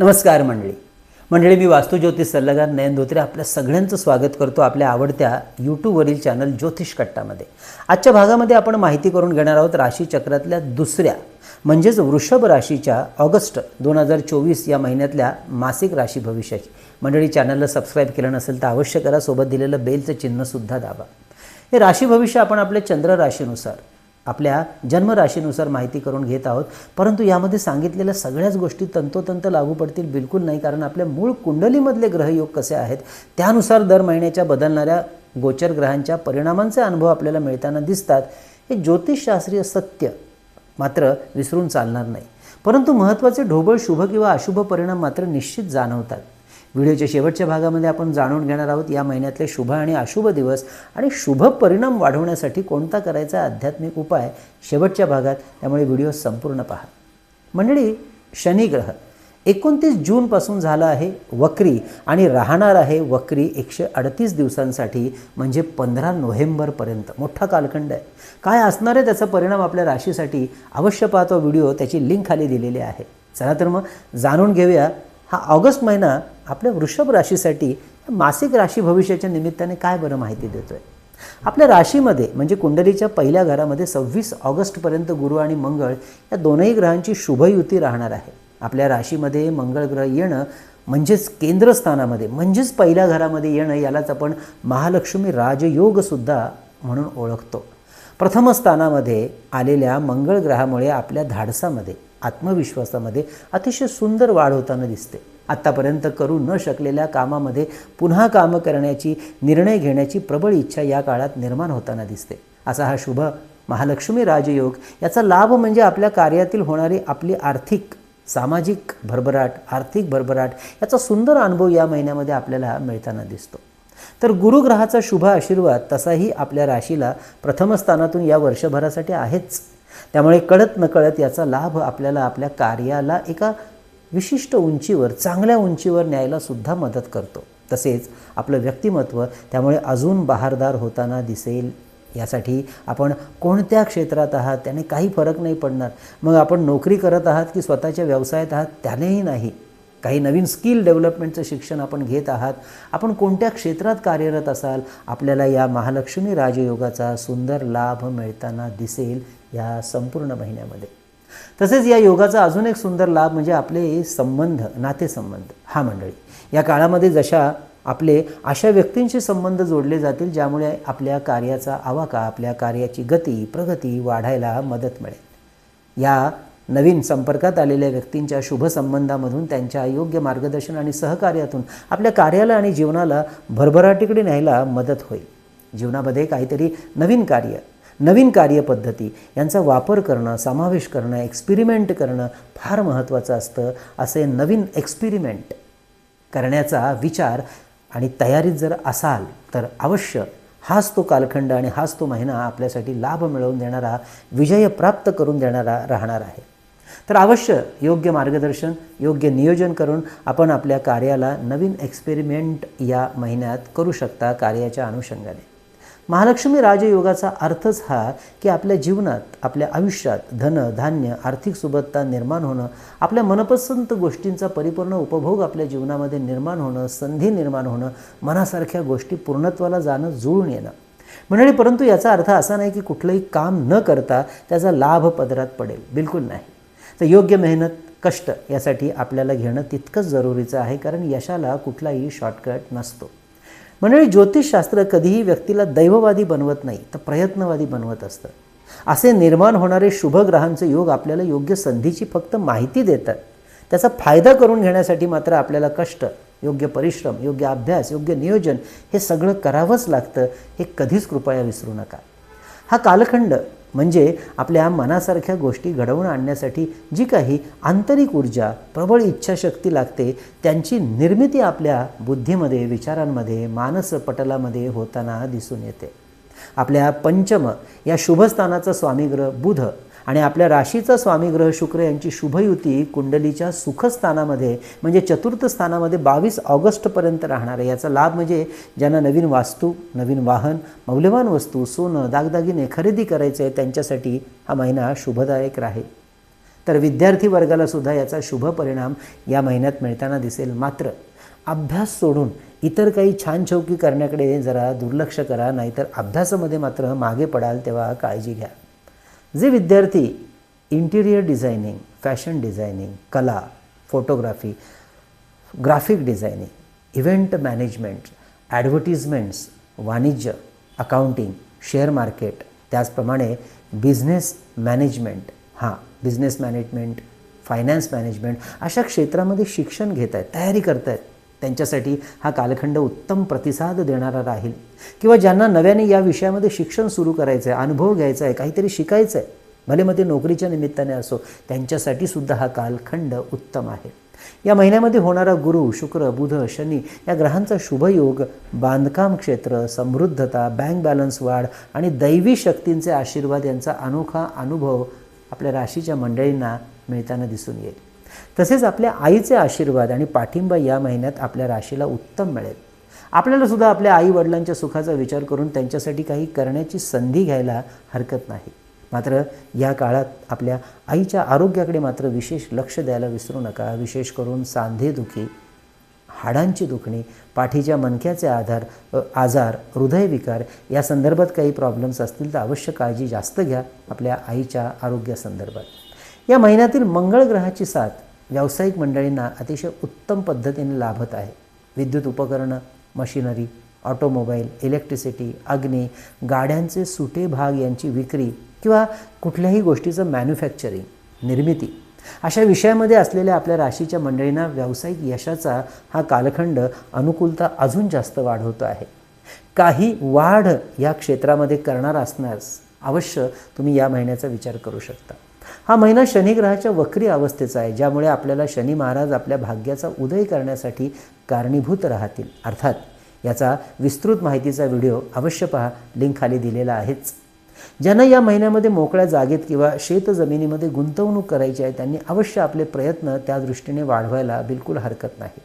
नमस्कार मंडळी. मंडळी मी वास्तुज्योतिष सल्लागार नयन धोत्रे आपल्या सगळ्यांचं स्वागत करतो आपल्या आवडत्या यूट्यूबवरील चॅनल ज्योतिष कट्टामध्ये. आजच्या भागामध्ये आपण माहिती करून घेणार आहोत राशीचक्रातल्या दुसऱ्या म्हणजेच वृषभ राशीच्या ऑगस्ट दोन हजार चोवीस या महिन्यातल्या मासिक राशी भविष्याची. मंडळी चॅनलला सबस्क्राईब केलं नसेल तर अवश्य करा सोबत दिलेलं बेलचं चिन्हसुद्धा दाबा. हे राशी भविष्य आपण आपल्या चंद्र राशीनुसार आपल्या जन्मराशीनुसार माहिती करून घेत आहोत. परंतु यामध्ये सांगितलेल्या सगळ्याच गोष्टी तंतोतंत लागू पडतील बिलकुल नाही कारण आपल्या मूळ कुंडलीमधले ग्रहयोग कसे आहेत त्यानुसार दर महिन्याच्या बदलणाऱ्या गोचर ग्रहांच्या परिणामांचे अनुभव आपल्याला मिळताना दिसतात. हे ज्योतिषशास्त्रीय सत्य मात्र विसरून चालणार नाही. परंतु महत्त्वाचे ढोबळ शुभ किंवा अशुभ परिणाम मात्र निश्चित जाणवतात. व्हिडिओच्या शेवटच्या भागामध्ये आपण जाणून घेणार आहोत या महिन्यातले शुभ आणि अशुभ दिवस आणि शुभ परिणाम वाढवण्यासाठी कोणता करायचा आध्यात्मिक उपाय शेवटच्या भागात त्यामुळे व्हिडिओ संपूर्ण पहा. मंडळी शनिग्रह एकोणतीस जूनपासून झाला आहे वक्री आणि राहणार आहे वक्री एकशे अडतीस दिवसांसाठी म्हणजे पंधरा नोव्हेंबरपर्यंत मोठा कालखंड आहे. काय असणार आहे त्याचा परिणाम आपल्या राशीसाठी? अवश्य पाहतो व्हिडिओ त्याची लिंक खाली दिलेली आहे. चला तर मग जाणून घेऊया हा ऑगस्ट महिना आपल्या वृषभ राशीसाठी मासिक राशी भविष्याच्या निमित्ताने काय बरं माहिती देतोय? आपल्या राशीमध्ये म्हणजे कुंडलीच्या पहिल्या घरामध्ये सव्वीस ऑगस्टपर्यंत गुरु आणि मंगळ या दोनही ग्रहांची शुभयुती राहणार आहे. आपल्या राशीमध्ये मंगळ ग्रह येणं म्हणजेच केंद्रस्थानामध्ये म्हणजेच पहिल्या घरामध्ये येणं यालाच आपण महालक्ष्मी राजयोगसुद्धा म्हणून ओळखतो. प्रथम स्थानामध्ये आलेल्या मंगळ ग्रहामुळे आपल्या धाडसामध्ये आत्मविश्वासामध्ये अतिशय सुंदर वाढ होताना दिसते. आत्तापर्यंत करू न शकलेल्या कामामध्ये पुन्हा कामं करण्याची निर्णय घेण्याची प्रबळ इच्छा या काळात निर्माण होताना दिसते. असा हा शुभ महालक्ष्मी राजयोग याचा लाभ म्हणजे आपल्या कार्यातील होणारी आपली आर्थिक सामाजिक भरभराट आर्थिक भरभराट याचा सुंदर अनुभव या महिन्यामध्ये आपल्याला मिळताना दिसतो. तर गुरुग्रहाचा शुभ आशीर्वाद तसाही आपल्या राशीला प्रथम स्थानातून या वर्षभरासाठी आहेच. त्यामुळे कळत नकळत याचा लाभ आपल्याला आपल्या कार्याला एका विशिष्ट उंचीवर चांगल्या उंचीवर न्यायला सुद्धा मदत करतो. तसेच आपलं व्यक्तिमत्व त्यामुळे अजून बहारदार होताना दिसेल. यासाठी आपण कोणत्या क्षेत्रात आहात त्याने काही फरक नाही पडणार. मग आपण नोकरी करत आहात की स्वतःच्या व्यवसायात आहात त्यानेही नाही. काही नवीन स्किल डेव्हलपमेंटचं शिक्षण आपण घेत आहात. आपण कोणत्या क्षेत्रात कार्यरत असाल आपल्याला या महालक्ष्मी राजयोगाचा सुंदर लाभ मिळताना दिसेल. या संपूर्ण महिन्यामध्ये. तसेच या योगाचा अजून एक सुंदर लाभ म्हणजे आपले संबंध नातेसंबंध हा मंडळी. या काळामध्ये जशा आपले अशा व्यक्तींशी संबंध जोडले जातील ज्यामुळे आपल्या कार्याचा आवाका आपल्या कार्याची गती प्रगती वाढायला मदत मिळेल. या नवीन संपर्कात आलेल्या व्यक्तींच्या शुभ संबंधामधून त्यांच्या योग्य मार्गदर्शन आणि सहकार्यातून आपल्या कार्याला आणि जीवनाला भरभराटीकडे न्यायला मदत होईल. जीवनामध्ये काहीतरी नवीन कार्य नवीन कार्यपद्धती यांचा वापर करणं समावेश करणं एक्सपेरिमेंट करणं फार महत्त्वाचं असतं असे नवीन एक्सपेरिमेंट करण्याचा विचार आणि तयारीत जर असाल तर अवश्य हाच तो कालखंड आणि हाच तो महिना आपल्यासाठी लाभ मिळवून देणारा विजय प्राप्त करून देणारा राहणार आहे. तर अवश्य योग्य मार्गदर्शन योग्य नियोजन करून आपण आपल्या कार्याला नवीन एक्सपेरिमेंट या महिन्यात करू शकता कार्याच्या अनुषंगाने. महालक्ष्मी राजयोगाचा अर्थच हा की आपल्या जीवनात आपल्या आयुष्यात धन धान्य आर्थिक सुबत्ता निर्माण होणं आपल्या मनपसंत गोष्टींचा परिपूर्ण उपभोग आपल्या जीवनामध्ये निर्माण होणं संधी निर्माण होणं मनासारख्या गोष्टी पूर्णत्वाला जाणं जुळून येणं. मंडळी परंतु याचा अर्थ असा नाही की कुठलंही काम न करता त्याचा लाभ पदरात पडेल. बिलकुल नाही. तर योग्य मेहनत कष्ट यासाठी आपल्याला घेणं तितकंच जरुरीचं आहे कारण यशाला कुठलाही शॉर्टकट नसतो. मंडळी ज्योतिषशास्त्र कधीही व्यक्तीला दैववादी बनवत नाही तर प्रयत्नवादी बनवत असतं. असे निर्माण होणारे शुभ ग्रहांचे योग आपल्याला योग्य संधीची फक्त माहिती देतात. त्याचा फायदा करून घेण्यासाठी मात्र आपल्याला कष्ट योग्य परिश्रम योग्य अभ्यास योग्य नियोजन हे सगळं करावंच लागतं हे कधीच कृपया विसरू नका. हा कालखंड म्हणजे आपल्या मनासारख्या गोष्टी घडवून आणण्यासाठी जी काही आंतरिक ऊर्जा प्रबळ इच्छाशक्ती लागते त्यांची निर्मिती आपल्या बुद्धीमध्ये विचारांमध्ये मानसपटलामध्ये होताना दिसून येते. आपल्या पंचम या शुभस्थानाचा स्वामीग्रह बुध आणि आपल्या राशीचा स्वामीग्रह शुक्र यांची शुभयुती कुंडलीच्या सुखस्थानामध्ये म्हणजे चतुर्थ स्थानामध्ये बावीस ऑगस्टपर्यंत राहणार आहे. याचा लाभ म्हणजे ज्यांना नवीन वास्तू नवीन वाहन मौल्यवान वस्तू सोनं दागदागिने खरेदी करायचे आहे त्यांच्यासाठी हा महिना शुभदायक राहील. तर विद्यार्थी वर्गाला सुद्धा याचा शुभ परिणाम या महिन्यात मिळताना दिसेल. मात्र अभ्यास सोडून इतर काही छान चौकी करण्याकडे जरा दुर्लक्ष करा नाहीतर अभ्यासामध्ये मात्र मागे पडाल तेव्हा काळजी घ्या. जे विद्यार्थी इंटिरियर डिझायनिंग फॅशन डिझायनिंग कला photography graphic designing event management advertisements वाणिज्य अकाउंटिंग शेअर मार्केट त्याचप्रमाणे बिझनेस मॅनेजमेंट हां बिझनेस मॅनेजमेंट फायनान्स मॅनेजमेंट अशा क्षेत्रामध्ये शिक्षण घेत आहेत तयारी करत आहेत त्यांच्यासाठी हा कालखंड उत्तम प्रतिसाद देणारा राहील. किंवा ज्यांना नव्याने या विषयामध्ये शिक्षण सुरू करायचं आहे अनुभव घ्यायचा आहे काहीतरी शिकायचं आहे भले मग ते नोकरीच्या निमित्ताने असो त्यांच्यासाठी सुद्धा हा कालखंड उत्तम आहे. या महिन्यामध्ये होणारा गुरु शुक्र बुध शनी या ग्रहांचा शुभयोग बांधकाम क्षेत्र समृद्धता बँक बॅलन्स वाढ आणि दैवी शक्तींचे आशीर्वाद यांचा अनोखा अनुभव आपल्या राशीच्या मंडळींना मिळताना दिसून येईल. तसेच आपल्या आईचे आशीर्वाद आणि पाठिंबा या महिन्यात आपल्या राशीला उत्तम मिळेल. आपल्याला सुद्धा आपल्या आई वडिलांच्या सुखाचा विचार करून त्यांच्यासाठी काही करण्याची संधी घ्यायला हरकत नाही. मात्र या काळात आपल्या आईच्या आरोग्याकडे मात्र विशेष लक्ष द्यायला विसरू नका. विशेष करून सांधेदुखी हाडांची दुखणी पाठीच्या मनक्याचे आधार आजार हृदयविकार या संदर्भात काही प्रॉब्लेम्स असतील तर अवश्य काळजी जास्त घ्या आपल्या आईच्या आरोग्यासंदर्भात. या महिन्यातील मंगळ ग्रहाची साथ व्यावसायिक मंडळींना अतिशय उत्तम पद्धतीने लाभत आहे. विद्युत उपकरणं मशिनरी ऑटोमोबाईल इलेक्ट्रिसिटी अग्नी गाड्यांचे सुटे भाग यांची विक्री किंवा कुठल्याही गोष्टीचं मॅन्युफॅक्चरिंग निर्मिती अशा विषयामध्ये असलेल्या आपल्या राशीच्या मंडळींना व्यावसायिक यशाचा हा कालखंड अनुकूलता अजून जास्त वाढवतो आहे. काही वाढ या क्षेत्रामध्ये करणार असण्यास अवश्य तुम्ही या महिन्याचा विचार करू शकता. हा महिना शनिग्रहाच्या वक्री अवस्थेचा आहे ज्यामुळे आपल्याला शनी महाराज आपल्या भाग्याचा उदय करण्यासाठी कारणीभूत राहतील. अर्थात याचा विस्तृत माहितीचा व्हिडिओ अवश्य पहा लिंक खाली दिलेला आहेच. ज्यांना या महिन्यामध्ये मोकळ्या जागेत किंवा शेत जमिनीमध्ये गुंतवणूक करायची आहे त्यांनी अवश्य आपले प्रयत्न त्या दृष्टीने वाढवायला बिलकुल हरकत नाही.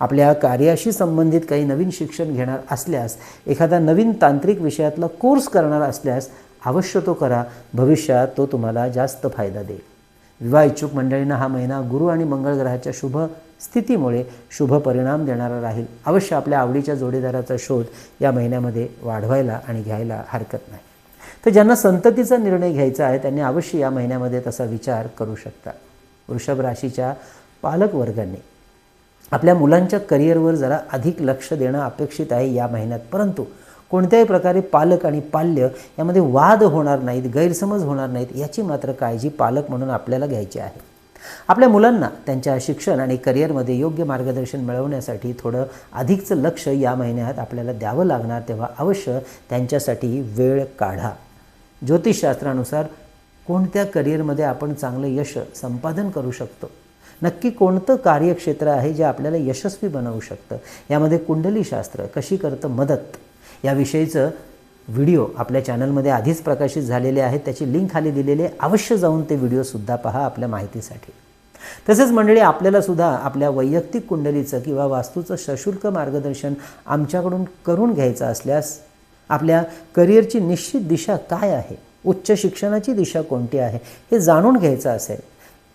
आपल्या कार्याशी संबंधित काही नवीन शिक्षण घेणार असल्यास एखादा नवीन तांत्रिक विषयातला कोर्स करणार असल्यास अवश्य तो करा. भविष्यात तो तुम्हाला जास्त फायदा देईल. विवाह इच्छुक मंडळींना हा महिना गुरु आणि मंगळ ग्रहाच्या शुभ स्थितीमुळे शुभ परिणाम देणारा राहील. अवश्य आपल्या आवडीच्या जोडीदाराचा शोध या महिन्यामध्ये वाढवायला आणि घ्यायला हरकत नाही. तर ज्यांना संततीचा निर्णय घ्यायचा आहे त्यांनी अवश्य या महिन्यामध्ये तसा विचार करू शकता. वृषभ राशीच्या पालकवर्गांनी. आपल्या मुलांच्या करिअरवर जरा अधिक लक्ष देणं अपेक्षित आहे या महिन्यात परंतु कोणत्याही प्रकारे पालक आणि पाल्य यामध्ये वाद होणार नाहीत गैरसमज होणार नाहीत याची मात्र काळजी पालक म्हणून आपल्याला घ्यायची आहे. आपल्या मुलांना त्यांच्या शिक्षण आणि करिअरमध्ये योग्य मार्गदर्शन मिळवण्यासाठी थोडं अधिकचं लक्ष या महिन्यात आपल्याला द्यावं लागणार तेव्हा अवश्य त्यांच्यासाठी वेळ काढा. ज्योतिषशास्त्रानुसार कोणत्या करिअरमध्ये आपण चांगलं यश संपादन करू शकतो? नक्की कोणतं कार्यक्षेत्र आहे जे आपल्याला यशस्वी बनवू शकतं? यामध्ये कुंडलीशास्त्र कशी करतं मदत? याविषयीचं व्हिडिओ आपल्या चॅनलमध्ये आधीच प्रकाशित झालेले आहेत. त्याची लिंक खाली दिलेली आहे. अवश्य जाऊन ते व्हिडिओसुद्धा पहा आपल्या माहितीसाठी. तसेच मंडळी आपल्याला सुद्धा आपल्या वैयक्तिक कुंडलीचं किंवा वास्तूचं सशुल्क मार्गदर्शन आमच्याकडून करून घ्यायचं असल्यास आपल्या करिअरची निश्चित दिशा काय आहे? उच्च शिक्षणाची दिशा कोणती आहे? हे जाणून घ्यायचं असेल.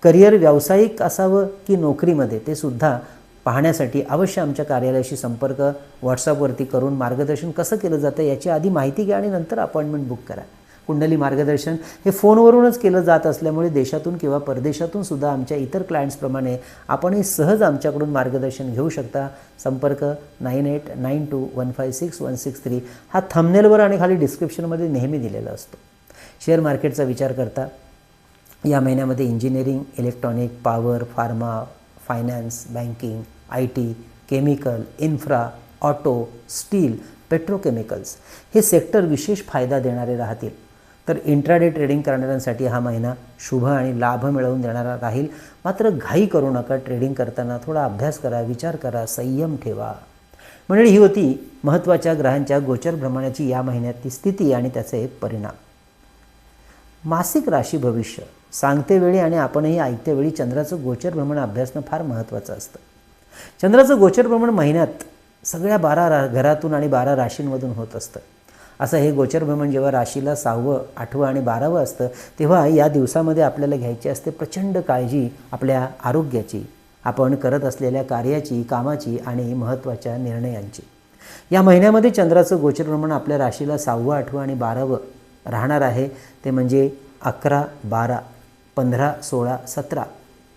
करिअर व्यावसायिक असावं की नोकरीमध्ये? ते सुद्धा पाहण्यासाठी अवश्य आमच्या कार्यालयाशी संपर्क व्हॉट्सअपवरती करून मार्गदर्शन कसं केलं जातं याची आधी माहिती घ्या आणि नंतर अपॉइंटमेंट बुक करा. कुंडली मार्गदर्शन हे फोनवरूनच केलं जात असल्यामुळे देशातून किंवा परदेशातून सुद्धा आमच्या इतर क्लायंट्सप्रमाणे आपणही सहज आमच्याकडून मार्गदर्शन घेऊ शकता. संपर्क nine eight nine two one five six one six three हा थंबनेलवर आणि खाली डिस्क्रिप्शनमध्ये नेहमी दिलेला असतो. शेअर मार्केटचा विचार करता या महिन्यामध्ये engineering electronic power pharma finance banking I T chemical infra auto steel petrochemicals हे सेक्टर विशेष फायदा देणारे राहतील. तर इंट्राडे ट्रेडिंग करणाऱ्यांसाठी हा महिना शुभ आणि लाभ मिळवून देणारा राहील. मात्र घाई करू नका ट्रेडिंग करताना थोडा अभ्यास करा विचार करा संयम ठेवा. मंडळी ही होती महत्त्वाच्या ग्रहांच्या गोचर भ्रमणाची या महिन्यातली स्थिती आणि त्याचे परिणाम. मासिक राशी भविष्य. सांगते वेळी आणि आपणही ऐकते वेळी चंद्राचं गोचर भ्रमण अभ्यासणं फार महत्त्वाचं असतं. चंद्राचं गोचर भ्रमण महिन्यात सगळ्या बारा रा घरातून आणि बारा राशींमधून होत असतं. असं हे गोचर भ्रमण जेव्हा राशीला सहावं आठवं आणि बारावं असतं तेव्हा या दिवसामध्ये आपल्याला घ्यायची असते प्रचंड काळजी आपल्या आरोग्याची आपण करत असलेल्या कार्याची कामाची आणि महत्त्वाच्या निर्णयांची. या महिन्यामध्ये चंद्राचं गोचर भ्रमण आपल्या राशीला सहावं आठवं आणि बारावं राहणार आहे. ते म्हणजे अकरा बारा पंधरा सोळा सतरा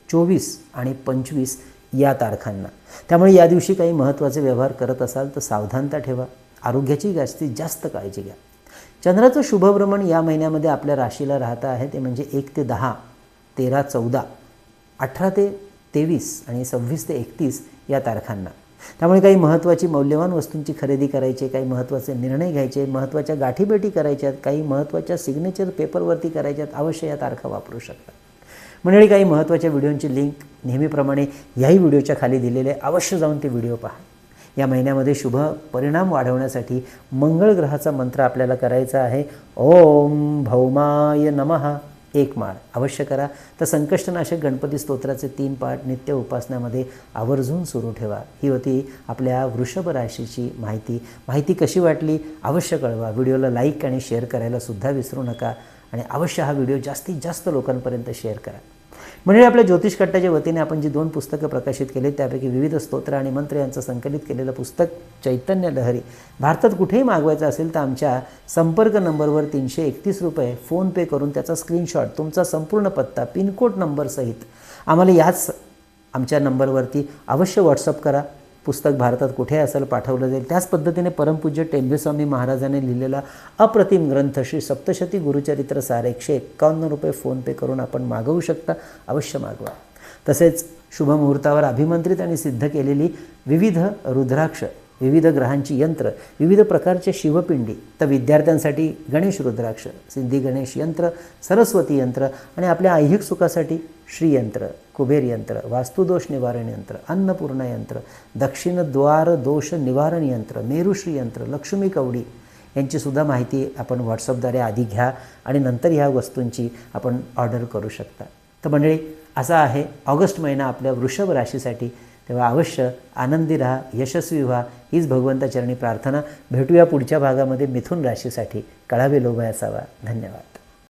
चोवीस आणि पंचवीस या तारखांना. त्यामुळे या दिवशी काही महत्त्वाचे व्यवहार करत असाल तर सावधानता ठेवा. आरोग्याची जास्तीत जास्त काळजी घ्या. चंद्राचं शुभभ्रमण या महिन्यामध्ये आपल्या राशीला राहतं आहे. ते म्हणजे एक ते दहा तेरा चौदा अठरा ते तेवीस आणि सव्वीस ते एकतीस या तारखांना. त्यामुळे काही महत्त्वाची मौल्यवान वस्तूंची खरेदी करायची काही महत्त्वाचे निर्णय घ्यायचे महत्त्वाच्या गाठीभेटी करायच्यात काही महत्त्वाच्या सिग्नेचर पेपरवरती करायच्यात अवश्य या तारखा वापरू शकता. मंडळी काही महत्त्वाच्या व्हिडिओंची लिंक नेहमीप्रमाणे याही व्हिडिओच्या खाली दिलेले आहे. अवश्य जाऊन ते व्हिडिओ पहा. या महिन्यामध्ये शुभ परिणाम वाढवण्यासाठी मंगळ ग्रहाचा मंत्र आपल्याला करायचा आहे. ओम भौमाय नमः. एक माळ. अवश्य करा. तर संकष्टनाशक गणपती स्तोत्राचे तीन पाठ नित्य उपासनामध्ये आवर्जून सुरू ठेवा. ही होती आपल्या वृषभ राशीची माहिती. माहिती कशी वाटली? अवश्य कळवा. व्हिडिओला लाईक आणि शेअर करायला सुद्धा विसरू नका. आणि अवश्य हा व्हिडिओ जास्तीत जास्त लोकांपर्यंत शेअर करा. म्हणजे आपल्या ज्योतिष कट्टाच्या वतीने आपण जी दोन पुस्तकं प्रकाशित केली त्यापैकी विविध स्तोत्र आणि मंत्र यांचं संकलित केलेलं पुस्तक चैतन्य लहरी भारतात कुठेही मागवायचं असेल तर आमच्या संपर्क नंबरवर तीनशे एकतीस रुपये फोनपे करून त्याचा स्क्रीनशॉट तुमचा संपूर्ण पत्ता पिनकोड नंबरसहित आम्हाला याच आमच्या नंबरवरती अवश्य व्हॉट्सअप करा. पुस्तक भारतात कुठे असेल पाठवलं जाईल. त्याच पद्धतीने परमपूज्य टेंभेस्वामी महाराजांनी लिहिलेला अप्रतिम ग्रंथ श्री सप्तशती गुरुचरित्र सार एकशे एक्कावन्न रुपये फोनपे करून आपण मागवू शकता. अवश्य मागवा. तसेच शुभमुहूर्तावर अभिमंत्रित आणि सिद्ध केलेली विविध रुद्राक्ष विविध ग्रहांची यंत्र विविध प्रकारचे शिवपिंडी. तर विद्यार्थ्यांसाठी गणेश रुद्राक्ष सिद्धी गणेश यंत्र सरस्वती यंत्र आणि आपल्या ऐहिक सुखासाठी श्रीयंत्र कुबेर यंत्र वास्तुदोष निवारण यंत्र अन्नपूर्णा यंत्र दक्षिण द्वार दोष निवारण यंत्र मेरुश्री यंत्र लक्ष्मी कवडी यांचीसुद्धा माहिती आपण व्हॉट्सअपद्वारे आधी घ्या आणि नंतर ह्या वस्तूंची आपण ऑर्डर करू शकता. तर मंडळी असा आहे ऑगस्ट महिना आपल्या वृषभ राशीसाठी. तेव्हा अवश्य आनंदी राहा यशस्वी व्हा हीच भगवंताचरणी प्रार्थना. भेटूया पुढच्या भागामध्ये मिथुन राशीसाठी. कळावे लोभ असावा धन्यवाद.